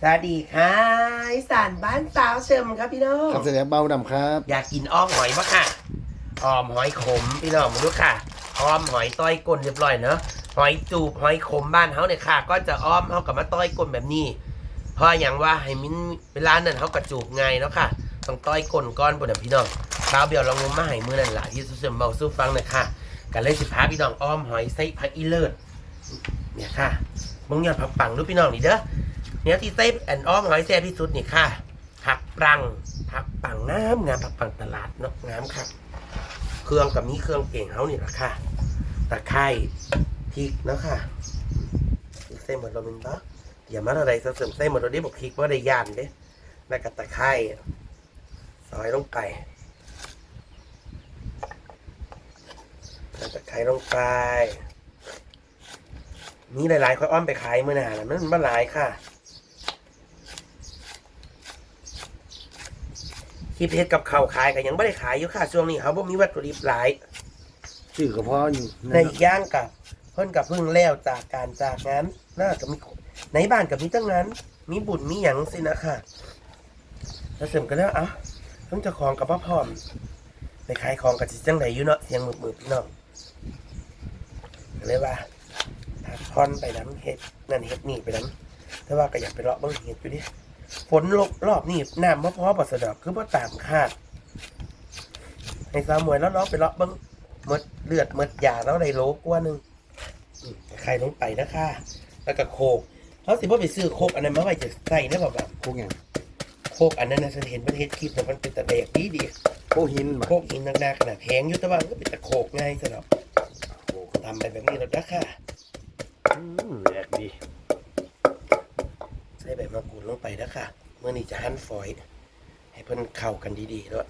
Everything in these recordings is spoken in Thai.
สวัสดีค่ะอีสานบ้านสาวเชิมครับพี่น้องครับแสดงเบาดำครับ อยากกินอ้อมหอยปะค่ะอ้อมหอยขมพี่น้องมาดูค่ะอ้อมหอยต้อยก้นเรียบร้อยเนอะหอยจูบหอยขมบ้านเขาเนี่ยค่ะ ก็จะอ้อมเขากับมาต้อยก้นแบบนี้ เพราะอย่างว่าให้มินเวลานั้นเขากระจูบไงายเนาะค่ะต้องต้อยก้นก้อนบนนะพี่น้องเช้าวเบียวเรางมมาให้มือนั่นแหละที่สุเสริมเบาสู้ฟังหน่อยค่ะกันเลยสิพาพี่น้องอ้อมหอยไส้ผักอีเลิศเนี่ยค่ะมึงอยากผักปังดูพี่น้องนี่เด้อ เนี่ยที่ไส้แอนอ้อมหอยแซ่บที่สุดนี่ค่ะผักปรังผักปังงามงามผักปังตลาดเนาะงามค่ะ เครื่องกับมีเครื่องเก่งเขานี่แหละค่ะตะไคร้พริกเนาะค่ะพริกใส่หมดเราเป็นปะอย่ามาอะไรเสริมใส่หมดเราได้บอกพริกว่าได้ยานเด้แล้วก็ตะไคร้ซอยลงไปตะไคร้ลงไปมีหลายๆค่อยอ้อมไปขายเมื่อหนานะมันมันหลายค่ะ คลิปเฮ็ดกับข้าวขายก็ยังไม่ได้ขายอยู่ค่ะช่วงนี้เขาบ่มีวัตถุดิบหลายชื่อกระเพาะอยู่ในอีกอย่างกับเพิ่นกับเพิ่งแล้วจากการจากงานน่าจะมีในบ้านกับมีตั้งนั้น มีบุญมีหยังสินะค่ะ แล้วเสริมกันแล้วเอ้าเพิ่งจะของกับพ่อพร้อมไปขายของกับจิจังไหนอยู่เนาะเสียงมือๆพี่น้องก็เลยว่าพักผ่อนไปน้ำเฮ็ดนั่นเฮ็ดนี่ไปน้ำแต่ว่าก็อยากไปเลาะเบิ่งเฮ็ดอยู่ดิ ฝนลบรอบนี้น้ำบ่พอบ่สะดอกคือบ่ตามคาดให้สาวมวยแล้วเลาะไปเลาะเบิ่งหมดเลือดหมดยาแล้วได้โลกว่าหนึงอืมใครลงไปนะค่ะ แล้วก็โคกเขาสิว่าไปซื้อโคกอันนั้นมาไว้จะใส่ได้แบบแบบพวกอย่างโคกอันนั้นนะฉันเห็นประเทศคลิปแล้วมันเป็นตะแดกดีดีพวกหินบ่โคกหินหนักๆขนาดแพงอยู่แต่ว่ามันก็เป็นตะโคกง่ายสำหรับทำไปแบบนี้แล้วนะค่ะอืมแยกดีใส่ใบมะกรูดลงไปนะค่ะเมื่อนี้จะหั่นฝอย ให้เพิ่นเข้ากันดีๆด้วย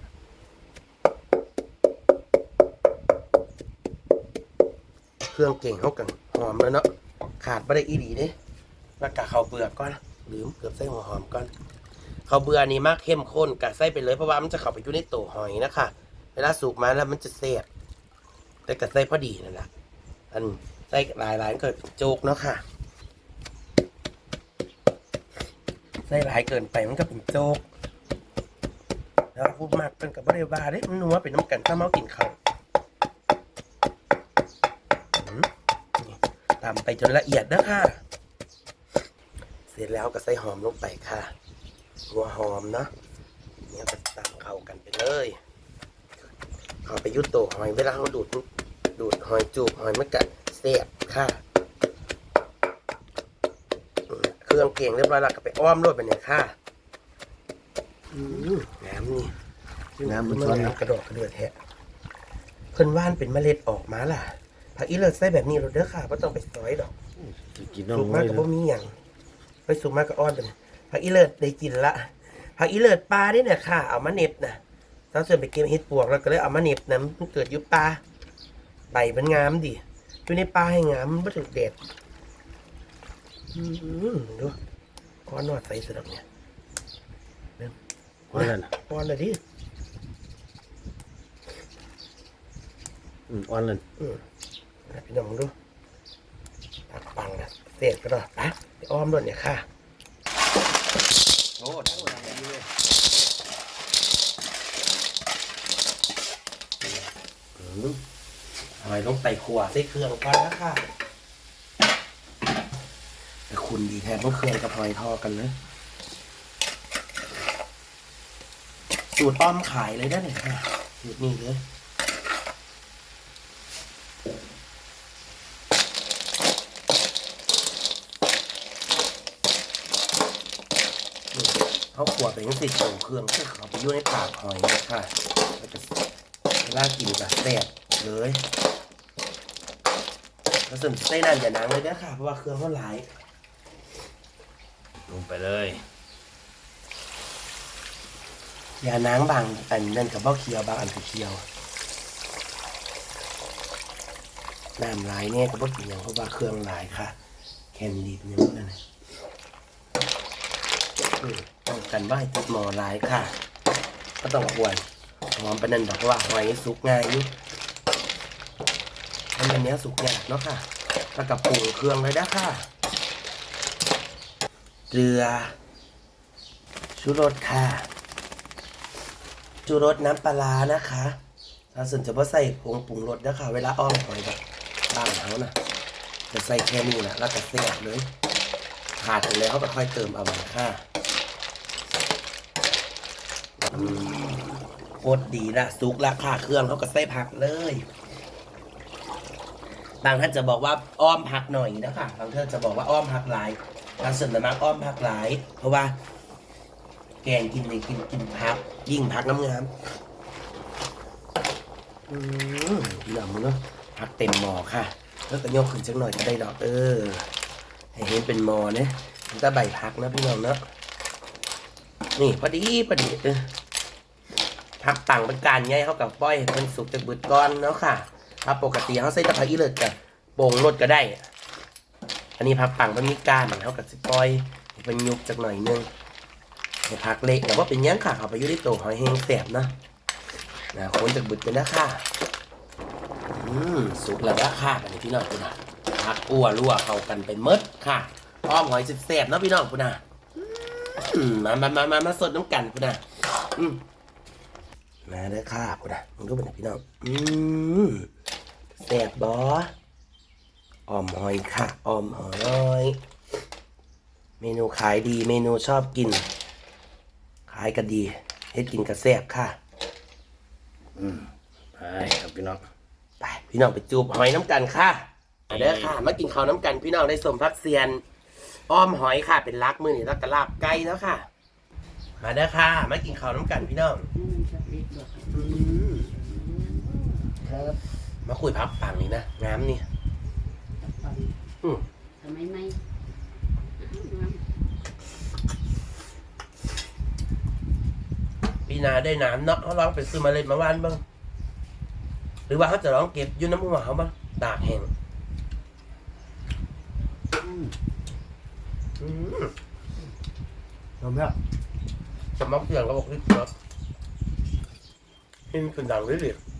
เครื่องเก่งเขากันหอมแล้วเนาะขาดไม่ได้อีดีเด้แล้วกะข้าวเบือกก่อนลืมเกือบใส่หัวหอมก่อนข้าวเบือนี่มากเข้มข้นกะใส่ไปเลยเพราะว่ามันจะเข้าไปอยู่ในตัวหอยนะคะเวลาสุกมาแล้วมันจะเสียบแต่กะใส่พอดีนั่นแหละอันใส่หลายๆก็โจกเนาะค่ะ ใส่หลายเกินไปมันก็เป็นโจ๊กแล้วพูดมากเป็นกับบริวาเด้มันนัวเป็นน้ำกันถ้าเมากินเขาวอืมตามไปจนละเอียดนะค่ะ เสร็จแล้วก็ใส่หอมลงไปค่ะ หัวหอมเนาะเนี่ยก็ตามเข้ากันไปเลยเขาไปยุดโตหอยเวลาเขาดูดดูดหอยจูบหอยมันกัเสียบค่ะ เครื่องเก่งเรียบร้อยแล้วก็ไปอ้อมรวดไปเนี่ยค่ะอืมน้ำนี่น้ำมันมันช้อนน้ำกระโดดกระเดือดแทะเพิ่นว่านเป็นเมล็ดออกมาล่ะผักอีเลิศใส่แบบนี้เราเด้อค่ะไม่ต้องไปซอยดอกกินน้องสุกไว้มากก็นะบ่มีหยังไปสุกมากก็อ้อนไปผักอีเลิศได้กินละผักอีเลิศปลานี่เนี่ยค่ะ เอามาเหน็บนะเช้าเสริมไปเก็บเห็ดปวกแล้วก็เลยเอามาเหน็บนะมันเกิดอยู่ปลาใบมันงามดิอยู่ในปลาให้งามมันบ่ถึกเด็ด อืมดูก้อนนอดใส่สุดอกเนี่ยว่าแล้วนะก้อนเลยดิอืมอ่อนเลยอืมนะพี่น้องดูปักปังนะเศษก็ได้ปะไปอ้อมด้วยเนี่ยค่ะโอ้ดังดังดีเลยเอาไว้ต้องใส่ขวดใส่เครื่องก่อนนะค่ะแต่ คุณดีแทนพวกเครื่องกับหอยทอกันเลยสูตรอ้อมขายเลยได้เนี่ยค่ะสูตรนี้เลยเขาขวดไปยังติดส่งเครื่องเพื่อเขาไปยุ่ในปากหอยเลยค่ะแล้วก็เวลากินแบบแซ่บเลยแล้วส่วนไส้นั่นอย่าน้ำเลยนะค่ะ เพราะว่าเครื่องเขาหลาย ไปเลยอย่าน้ำบางอันนั่นกับบ่เคียวบางอันคือเคียวน้ำหลายเนี่ยก็บ่กินอย่างเพราะว่าเครื่องหลายค่ะ แคนดีดเนี่ยมันนั่นน่ะอืมต้องกันว่าให้ติดหมอหลายค่ะ ก็ต้องควรหอมปานนันดอกว่าหอยสุกง่ายอยู่มันเป็นเนื้อสุกยากเนาะค่ะแล้วกับปรุงเครื่องเลยนะค่ะ เกลือ ชูรสค่ะ ชูรสน้ำปลานะคะเราส่วนจะว่าใส่ผงปรุงรสนะคะ เวลาอ้อมหอยแบบบ้านเขานะจะใส่แค่นี้นะแล้วก็เสียบเลยขาดไปแล้วเขาก็ค่อยเติมเอามาค่ะโคตรดีละซุกละค่ะเครื่องเขาก็ใส่ผักเลย บางท่านจะบอกว่าอ้อมผักหน่อยนะคะบางท่านจะบอกว่าอ้อมผักหลาย บางส่วนมากอ้อมผักหลาย เพราะว่า แกงกินนี่กินกินผัก ยิ่งผักน้ำงามอืมพี่น้องมึงเนาะผักเต็มหมอค่ะ แล้วก็ยกขึ้นจังหน่อยก็ได้ดอก เออให้เห็นเป็นหมอเนี่ยมันก็ใบผักนะพี่น้องเนาะนี่พอดีพอดีเออผักต่างเป็นการไงเขากับป้อยให้เป็นสุกจากบืดก้อนเนาะค่ะถ้าปกติเขาใส่ตะไคร้เลิศกับโป่งรดก็ได้ อันนี้ผักปังมันมีก้านเขากับสิปล่อยเป็นยุกจากหน่อยนึงให้ผักเละแต่ว่าเป็นยังค่ะเขาไปยุ่ที่โตหอยแห้งแสบนะนะคนจากบึดกันนะค่ะอืมสุกแล้วนะค่ะอันนี้พี่น้องคุณนะผักอ้วรั่วเข้ากันไปหมดค่ะอ้อมหอยสแสบๆนะพี่น้องคุณนะอืมมามามามามาสดน้ำกันคุณนะอืมมาเด้อค่ะคุณนะมันก็เป็นพี่น้องอืมแสบบอ ออมหอยค่ะออมหอยเมนูขายดีเมนูชอบกิน ขายก็ดีเฮ็ดกินกระแซบค่ะ อืมไปครับพี่น้องไปพี่น้องไปจูบหอยน้ำกันค่ะมาเด้อค่ะมากินข้าวน้ำกันพี่น้องได้สมพักเซียนอ้อมหอยค่ะ เป็นลักมือนี่แล้วก็ลาบไก่แล้วค่ะ มาเด้อค่ะมากินข้าวน้ำกันพี่น้องอืมครับมาคุยพับปังนี่นะงามนี่ อืมทำไมไม่ปีหนาได้น้ำเนาะเขาลองไปซื้อมาเล็ดมาว่านบ้าง หรือว่าเขาจะลองเก็บอยุ่น้ำหัวเขาบ้างตากแห้งอืมทำแล้วสมองเสียงก็บอกริบเนาะขึ้นขึ้นดังเรื่อยๆ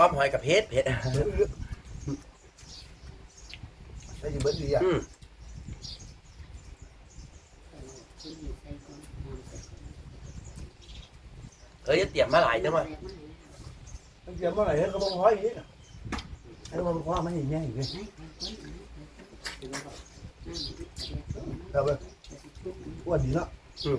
อ้อมหอยกับเพชรเพชรได้ยินเบิร์ดดีอะอืมเอ้ยจะเตรียมมาหลายจังวะเตรียมเมื่อไหร่ให้กระบอกห้อยอีกให้กระบอกห้อยมันอย่างเงี้ยอย่างเงี้ยเอาไปอ้วนดีเนาะอืม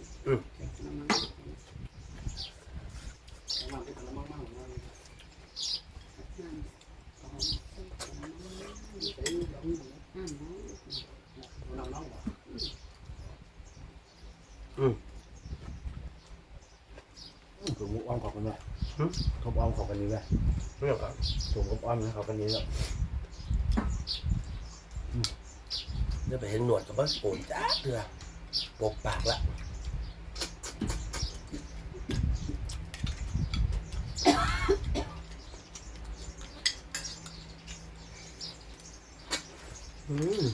ถุงอ้อมขอบกันเลยทบอ้อมขอบกันนี้เลย ไม่เอาครับถุงอ้อมนะครับวันนี้เนาะเดี๋ยวไปเห็นหนวดกับบ้านโอนจ้าเถื่อปกปากละอืม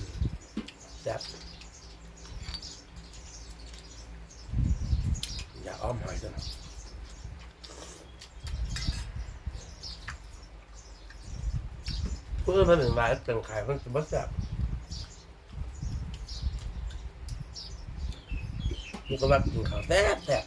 แซ่บอย่าอ้อมหอยจ้ะนะ เพื่อมันเป็นไม้เป็นขายมันจะบ่แซ่บมันก็ว่ากินข้าวแซ่บแซ่บ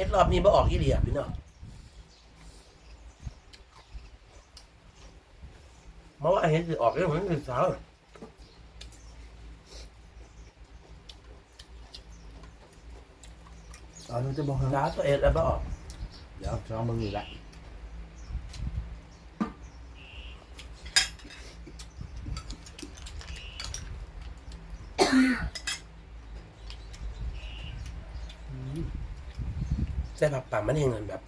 เฮ็ดรอบนี้บ่ออกอีเดียพี่น้องเมื่อวานเห็นสิออกเรื่องมันคือสาวตอนนี้จะบอกให้สาวตัวเอ็ดแล้วบ่ออก เดี๋ยวช้อนมึงอีกละ แต่ผักปังมันเองแบบ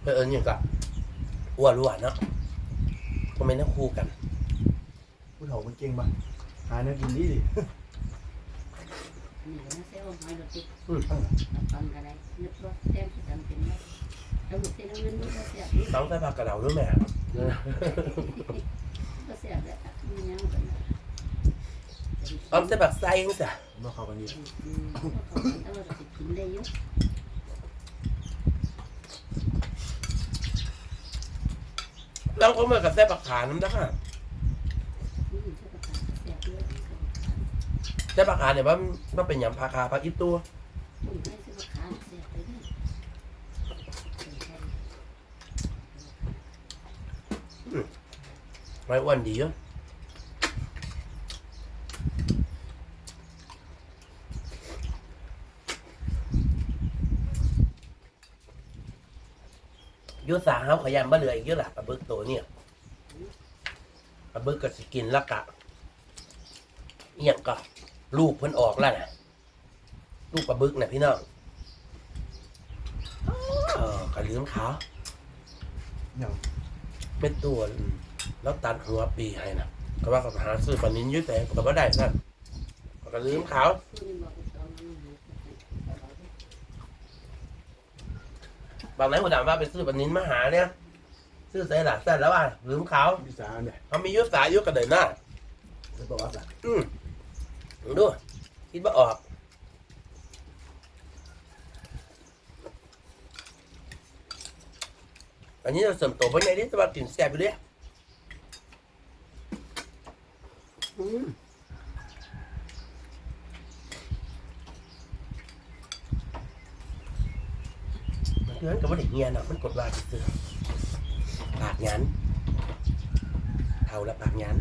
เพื่อเอิญอย่างกับอ้วนล้วนเนาะก็ไม่น่าคู่กันผู้เฒ่ามันเก่งป่ะหาเนื้อกินดีดินี่ก็น่าเสียหอยรถติดอืมตับปังก็ได้นึกรถแต้มที่จำเป็นได้แล้วหมดเส้นเงินมันก็เสียบนี่ต้องใส่ผักกระเดาด้วยแม่ ก็เสียบแล้วมันยังกัน อ้อมใส่ผักไส้ยังจ้ะมาเข้ากันดีอืมเขาแต่ว่าจะกินได้เยอะแล้วก็มากับใส่ผักขาน้ำนะคะอืมถ้าประกาศเสียบเยอะใส่ผักขาเนี่ยว่ามันเป็นอย่างผักขาผักอีตัวคุณให้ซื้อประกาศเสียบไปด้วยไม่อ้วนดีเยอะ ยุสาเฮาขยันบ่เหลืออีกเยอะล่ะปลาบึกตัวเนี่ยปลาบึกก็สิกินแล้วกะเอียงก็ลูกเพิ่นออกแล้วนะลูกปลาบึกนะพี่น้องเออกระลืมขาวอย่างเป็นตัวแล้วตัดหัวปีให้นะก็ว่าก็หาซื้อปลานินอยุ่แต่ก็บ่ได้นั่นก็ลืมขาวคุณบอกคุณตอนนั้น บางไหนหัวดำว่าไปซื้อปลานินมาหาเนี่ยซื้อใส่หลักแซ่แล้วอะลืมขาวพิสาเนี่ยเขามียุทธสายยุทธกระเดินหน้าจะบอกว่าสักอืมลองดูคิดว่าออกอันนี้เราเสริมตัวเพราะไงนี่จะมากินแซ่บอยู่เลยอืม เพื่อนกับว่าเด็กเงียนอะมันกดว่าซื้อปากยันเท่าละปากยัน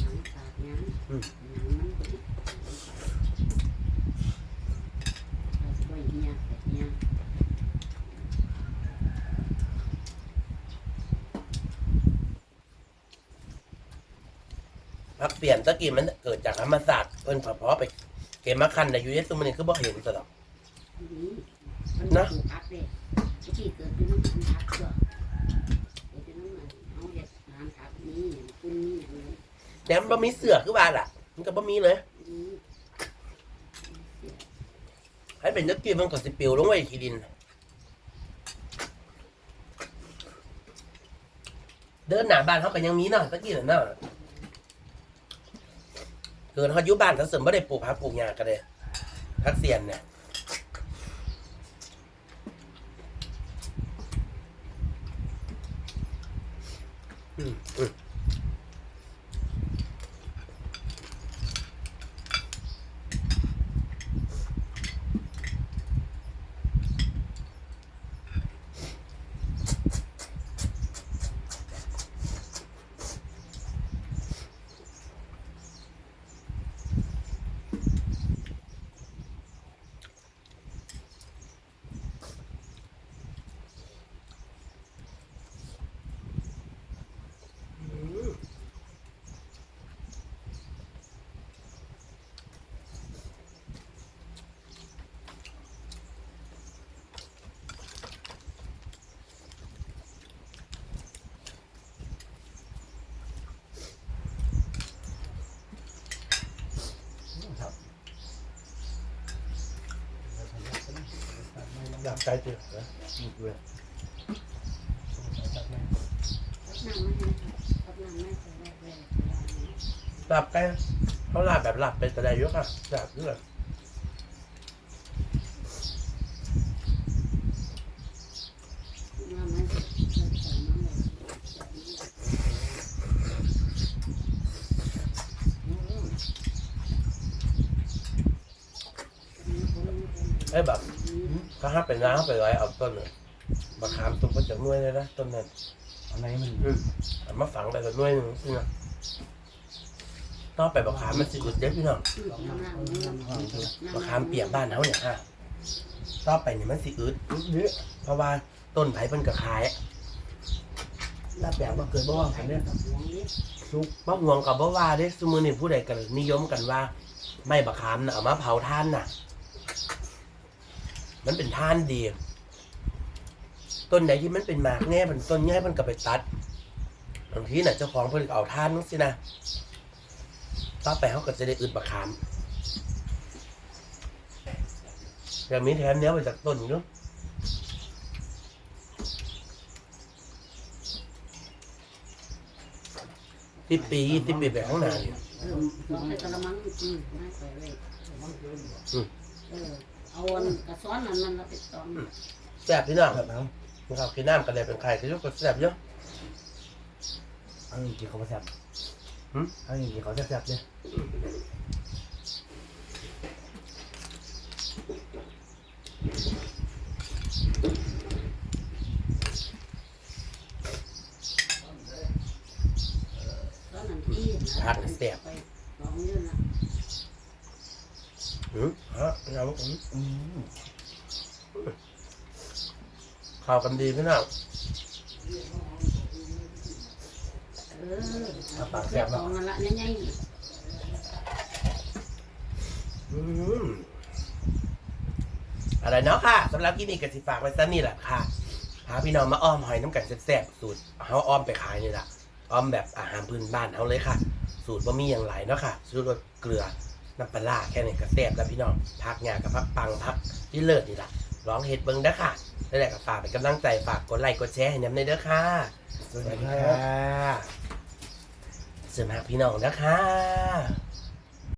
หนังานพักเปลี่ยนตะกี้มันเกิดจากธรรมศาสตร์เพิ่นเฉพาะไปเกมมาคันในยูเอสมันนี่คือบ่เห็นซะดอก นี่มันถูกพักเลยที่เกิดเป็นน้ำมันพักก็เกิดเป็นน้ำมันเอาเห็ดน้ำพักนี่คุณนี่อย่างนี้แต่มันบ่มีเสือคือว่าล่ะ มันก็บ่มีเลยให้เป็นตะกี้มันก็สิปลิวลงไว้ที่ดิน เดินหน้าบ้านเขาก็ยังมีเนาะตะกี้น่ะเนาะเกินเขาอยู่บ้านถ้าเสริมบ่ได้ปลูกผักปลูกหญ้าก็ได้ผักเสียนเนี่ย อืม อืมอยากใจเจือนะนี่ด้วยน้ำไม่ให้รับน้ำไม่ใส่แรกแรกหลับไปเขาหลับแบบหลับไปแต่ใดอยกค่ะหลับด้วยน้ำไม่ใส่ใส่น้ำเลย ไอ้แบบถ้า ห้าเป็นน้ำไปร้อยเอาต้นเลยมะขามต้นก็จะนุ่ยเลยนะต้นนั้นอันไหนมันอืมเอามาฝังไปกับนุ่ยหนึ่งซึ่งนะต่อไปมะขามมันสิอุดเด็ดพี่น้องมะขามเปียกบ้านเขาเนี่ยฮะต่อไปเนี่ยมันสิอึดเยอะเพราะว่าต้นไผ่เป็นกระขายลาบแบบมาเกิดบ่ว่ากันเนี่ยกับห่วงเล็กสุกมะม่วงกับบ่ว่าเด้ซุมื้อนี้ผู้ใดก็นิยมกันว่า ไม่บักขามน่ะเอามาเผาท่านน่ะ มันเป็นท่านดี ต้นไหนที่มันเป็นหมากแง่เป็นต้นแง่มันก็ไปตัดบางทีน่ะเจ้าของเพิ่นก็เอาท่านนั่นสินะต่อไปเขาก็จะได้อึดบักขามแต่มีแถมเนี้ยมาจากต้นอยู่เนอะสิบปียี่สิบปีแบบข้างหน้าเนี่ยเออลองให้กระมังอืมน่าใส่เลยเออ เอาอันกระซ้อนนั้นมันแล้วไปตอนแซ่บพี่น้องแบบนั้นนะครับกินน้ำกันเลยเป็นไข่ก็ยกก็แซ่บเยอะอันนี้กินข้าวแซ่บหืมอันนี้กินข้าวแซ่บๆเนี่ย ซ้อนนั้นที่ไปลองยื่นนะ หืมฮะเอาอืม อืม เข้ากันดีพี่น้องเออเรียกของนั่นละใหญ่อืมอะไรเนาะค่ะสำหรับกินอีกกสิฝากไว้ซะนี่แหละค่ะพาพี่น้องมาอ้อมหอยน้ำกันแซ่บๆสูตรเขาอ้อมไปขายนี่แหละอ้อมแบบอาหารพื้นบ้านเขาเลยค่ะ สูตรบะมีอย่างไรเนาะค่ะสูตรเกลือน้ำปลาแค่นี้ก็แซ่บแล้วพี่น้องพักงานกับพักปังพักที่เลิศนี่แหละร้องเฮ็ดเบิ้งเด้อค่ะ แล้วแหละก็ฝากเป็นกำลังใจฝากกดไลค์กดแชร์ให้น้ำในเด้อค่ะ สวัสสวัสดีดีครัค่ะบเสริมหาพี่น้องนะคะ